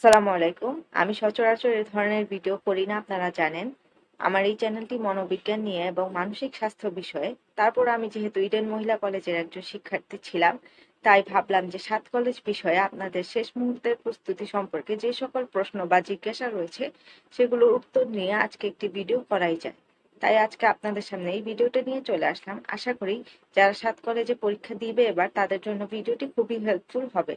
আসসালামু আলাইকুম। আমি সচরাচর এ ধরনের ভিডিও করি না, আপনারা জানেন। আমার এই চ্যানেলটি মনোবিজ্ঞান নিয়ে এবং মানসিক স্বাস্থ্য বিষয়ে। তারপর আমি যেহেতু ইডেন মহিলা কলেজের একজন শিক্ষার্থী ছিলাম, তাই ভাবলাম যে সাত কলেজ বিষয়ে আপনাদের শেষ মুহূর্তের প্রস্তুতি সম্পর্কে যে সকল প্রশ্ন বা জিজ্ঞাসা রয়েছে, সেগুলোর উত্তর নিয়ে আজকে একটি ভিডিও করাই যায়। তাই আজকে আপনাদের সামনে এই ভিডিওটা নিয়ে চলে আসলাম। আশা করি যারা সাত কলেজে পরীক্ষা দিবে এবার তাদের জন্য ভিডিওটি খুবই হেল্পফুল হবে।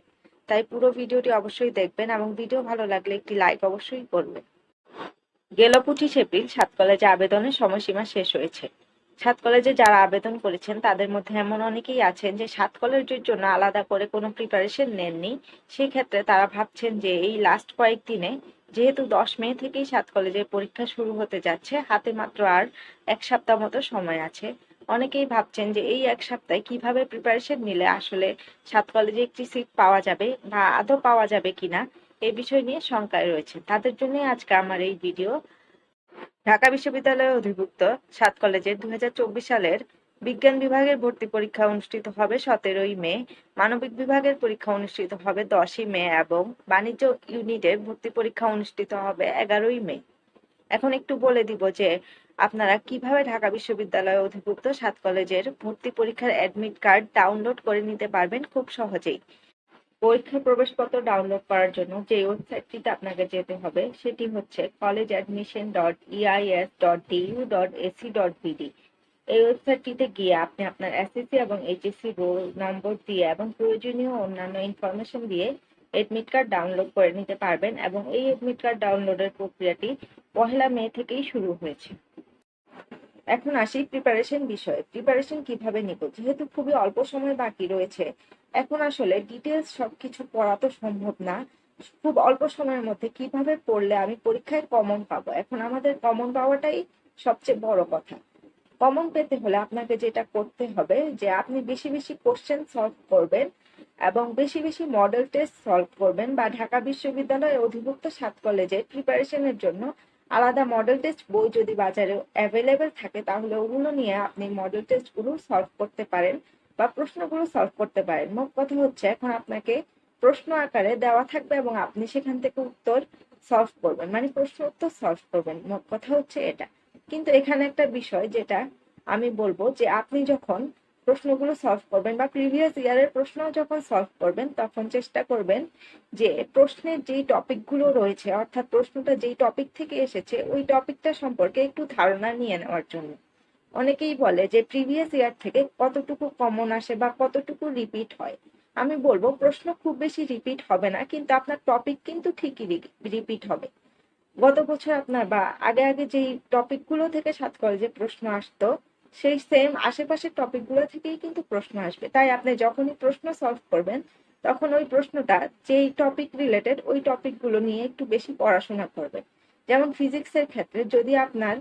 তাই পুরো ভিডিওটি অবশ্যই দেখবেন এবং ভিডিও ভালো লাগলে একটি লাইক অবশ্যই করবেন। গেল পঁচিশ এপ্রিল সাত কলেজে আবেদনের সময়সীমা শেষ হয়েছে। সাত কলেজে যারা আবেদন করেছেন, তাদের মধ্যে এমন অনেকেই আছেন যে সাত কলেজের জন্য আলাদা করে কোনো প্রিপারেশন নেননি। সেই ক্ষেত্রে তারা ভাবছেন যে এই লাস্ট কয়েকদিনে যেহেতু দশ মে থেকেই সাত কলেজের পরীক্ষা শুরু হতে যাচ্ছে, হাতে মাত্র আর এক সপ্তাহ মতো সময় আছে। অনেকেই ভাবছেন যে এই এক সপ্তাহে কীভাবে প্রিপারেশন নিলে আসলে সাত কলেজে একটি সিট পাওয়া যাবে বা আদৌ পাওয়া যাবে কিনা এই বিষয় নিয়ে শঙ্কায় রয়েছে তাদের জন্য আজকে আমার এই ভিডিও ঢাকা বিশ্ববিদ্যালয়ে অধিভুক্ত সাত কলেজের দুই সালের বিজ্ঞান বিভাগের ভর্তি পরীক্ষা অনুষ্ঠিত হবে সতেরোই মে। মানবিক বিভাগের পরীক্ষা অনুষ্ঠিত হবে দশই মে এবং বাণিজ্য ইউনিটের ভর্তি পরীক্ষা অনুষ্ঠিত হবে এগারোই মে। এখন একটু বলে দিব যে আপনারা কীভাবে ঢাকা বিশ্ববিদ্যালয়ে অধিভুক্ত সাত কলেজের ভর্তি পরীক্ষার অ্যাডমিট কার্ড ডাউনলোড করে নিতে পারবেন খুব সহজেই। পরীক্ষার প্রবেশপত্র ডাউনলোড করার জন্য যে ওয়েবসাইটটিতে আপনাকে যেতে হবে, সেটি হচ্ছে college admission dot EIS dot DU dot AC dot BD এই ওয়েবসাইটটিতে গিয়ে আপনি আপনার এসএসসি এবং এইচএসসি রোল নম্বর দিয়ে এবং প্রয়োজনীয় অন্যান্য ইনফরমেশন দিয়ে এডমিট কার্ড ডাউনলোড করে নিতে পারবেন এবং এই এডমিট কার্ড ডাউনলোডের প্রক্রিয়াটি পহেলা মে থেকেই শুরু হয়েছে। এখন আসি প্রিপারেশন বিষয়ে। প্রিপারেশন কীভাবে নিব? যেহেতু খুবই অল্প সময় বাকি রয়েছে, এখন আসলে ডিটেলস সবকিছু পড়া তো সম্ভব না। খুব অল্প সময়ের মধ্যে কীভাবে পড়লে আমি পরীক্ষায় কমন পাবো? এখন আমাদের কমন পাওয়াটাই সবচেয়ে বড় কথা। কমন পেতে হলে আপনাকে যেটা করতে হবে, যে আপনি বেশি বেশি কোশ্চেন সলভ করবেন এবং বেশি বেশি মডেল টেস্ট সলভ করবেন বা ঢাকা বিশ্ববিদ্যালয়ের অধিভুক্ত সাত কলেজে প্রিপারেশনের জন্য আলাদা মডেল টেস্ট বই যদি বাজারে অ্যাভেলেবেল থাকে, তাহলে ওগুলো নিয়ে আপনি মডেল টেস্টগুলো সলভ করতে পারেন বা প্রশ্নগুলো সলভ করতে পারেন। মোট কথা হচ্ছে, এখন আপনাকে প্রশ্ন আকারে দেওয়া থাকবে এবং আপনি সেখান থেকে উত্তর সলভ করবেন মানে প্রশ্ন উত্তর সলভ করবেন। মোট কথা হচ্ছে এটা। কিন্তু এখানে একটা বিষয় যেটা আমি বলব যে আপনি যখন প্রশ্নগুলো সলভ করবেন বা প্রিভিয়াস ইয়ারের প্রশ্ন যখন সলভ করবেন, তখন চেষ্টা করবেন যে প্রশ্নের যেই টপিকগুলো রয়েছে, অর্থাৎ প্রশ্নটা যেই টপিক থেকে এসেছে, ওই টপিকটা সম্পর্কে একটু ধারণা নিয়ে নেওয়ার জন্য। অনেকেই বলে যে প্রিভিয়াস ইয়ার থেকে কতটুকু কমন আসে বা কতটুকু রিপিট হয়। আমি বলব, প্রশ্ন খুব বেশি রিপিট হবে না, কিন্তু আপনার টপিক কিন্তু ঠিকই রিপিট হবে। গত বছর আপনার বা আগে আগে যেই টপিকগুলো থেকে সাত কলেজে প্রশ্ন আসতো সেই সেম আশেপাশের টপিকগুলো থেকেই কিন্তু প্রশ্ন আসবে। তাই আপনি যখনই প্রশ্ন সলভ করবেন, তখন ওই প্রশ্নটা যেই টপিক রিলেটেড ওই টপিকগুলো নিয়ে একটু বেশি পড়াশোনা করবেন। যেমন ফিজিক্সের ক্ষেত্রে যদি আপনার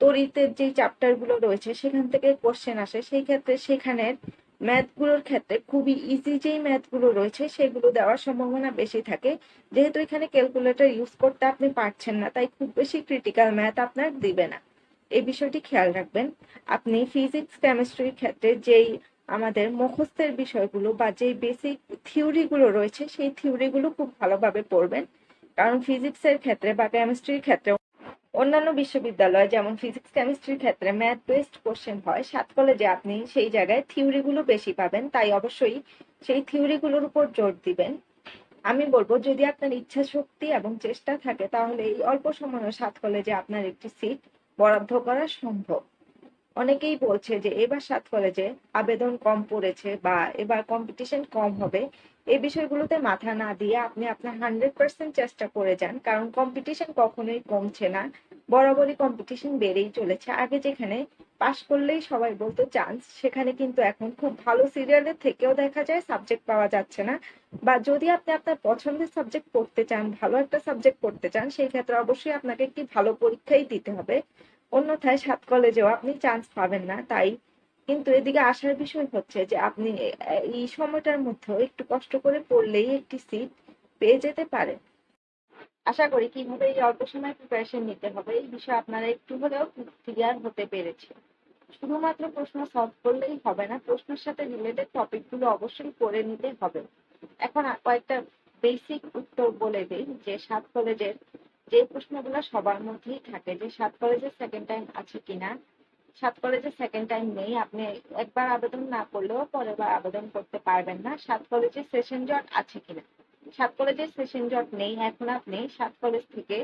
তড়িতের যেই চ্যাপ্টারগুলো রয়েছে সেখান থেকে কোশ্চেন আসে, সেই ক্ষেত্রে সেখানের ম্যাথগুলোর ক্ষেত্রে খুবই ইজি যেই ম্যাথগুলো রয়েছে সেগুলো দেওয়ার সম্ভাবনা বেশি থাকে। যেহেতু এখানে ক্যালকুলেটর ইউজ করতে আপনি পারছেন না, তাই খুব বেশি ক্রিটিক্যাল ম্যাথ আপনার দিবে না। এই বিষয়টি খেয়াল রাখবেন। আপনি ফিজিক্স কেমিস্ট্রির ক্ষেত্রে যেই আমাদের মুখস্থের বিষয়গুলো বা যেই বেসিক থিওরিগুলো রয়েছে, সেই থিওরিগুলো খুব ভালোভাবে পড়বেন। কারণ ফিজিক্সের ক্ষেত্রে বা কেমিস্ট্রির ক্ষেত্রে অন্যান্য বিশ্ববিদ্যালয় যেমন ফিজিক্স কেমিস্ট্রির ক্ষেত্রে ম্যাথ বেসড কোশ্চেন হয় সাত কলেজে আপনি সেই জায়গায় থিওরিগুলো বেশি পাবেন, তাই অবশ্যই সেই থিওরিগুলোর উপর জোর দিবেন। আমি বলব, যদি আপনার ইচ্ছা শক্তি এবং চেষ্টা থাকে, তাহলে এই অল্প সময়ে সাত কলেজে আপনার একটি সিট বরাদ্দ করা সম্ভব। অনেকেই বলছে যে এবার সাত কলেজে আবেদন কম পড়েছে বা এবার কম্পিটিশন কম হবে। এই বিষয়গুলোতে মাথা না দিয়ে আপনি আপনার হান্ড্রেড পার্সেন্ট চেষ্টা করে যান, কারণ কম্পিটিশন কখনোই কমছে না। বরাবরই কম্পিটিশন বেড়েই চলেছে। আগে যেখানে পাশ করলেই সবাই বলতো চান্স সেখানে কিন্তু এখন খুব ভালো সিরিয়ালের থেকেও দেখা যায় সাবজেক্ট পাওয়া যাচ্ছে না। বা যদি আপনি আপনার পছন্দের সাবজেক্ট পড়তে চান, ভালো একটা সাবজেক্ট পড়তে চান, সেই ক্ষেত্রে অবশ্যই আপনাকে একটি ভালো পরীক্ষাই দিতে হবে। অন্যথায় সাত কলেজেও আপনি চান্স পাবেন না, তাই কিন্তু এদিকে আসার বিষয় হচ্ছে যে আপনি এই সময়টার মধ্যেও একটু কষ্ট করে পড়লেই একটি সিট পেয়ে যেতে পারেন। আশা করি কীভাবে এই অল্প সময় প্রিপারেশন নিতে হবে, এই বিষয়ে আপনারা একটু হলেও ক্লিয়ার হতে পেরেছে। শুধুমাত্র প্রশ্ন সলভ করলেই হবে না, প্রশ্নের সাথে রিলেটেড টপিকগুলো অবশ্যই পড়ে নিতে হবে। এখন কয়েকটা বেসিক উত্তর বলে দিই, যে সাত কলেজের যে প্রশ্নগুলো সবার মধ্যেই থাকে যে সাত কলেজের সেকেন্ড টাইম আছে কিনা, সাত কলেজের সেকেন্ড টাইম নেই, আপনি একবার আবেদন না করলেও পরের বার আবেদন করতে পারবেন না, সাত কলেজের সেশন জট আছে কিনা। সাত কলেজের সেশন জট নেই, এখন আপনি সাত কলেজ থেকে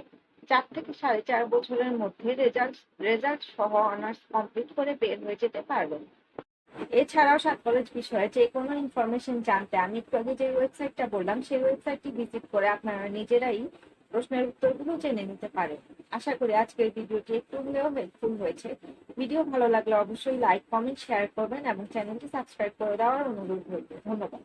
চার থেকে সাড়ে চার বছরের মধ্যে রেজাল্ট রেজাল্ট সহ অনার্স কমপ্লিট করে বের হয়ে যেতে পারবেন। এছাড়াও সাত কলেজ বিষয়ে যে কোনো ইনফরমেশন জানতে, আমি একটু আগে যে ওয়েবসাইটটা বললাম, সেই ওয়েবসাইটটি ভিজিট করে আপনারা নিজেরাই প্রশ্নের উত্তরগুলো জেনে নিতে পারে। আশা করি আজকের ভিডিওটি একটু হলেও হেল্পফুল হয়েছে। ভিডিও ভালো লাগলে অবশ্যই লাইক কমেন্ট শেয়ার করবেন এবং চ্যানেলটি সাবস্ক্রাইব করে দেওয়ার অনুরোধ রইল। ধন্যবাদ।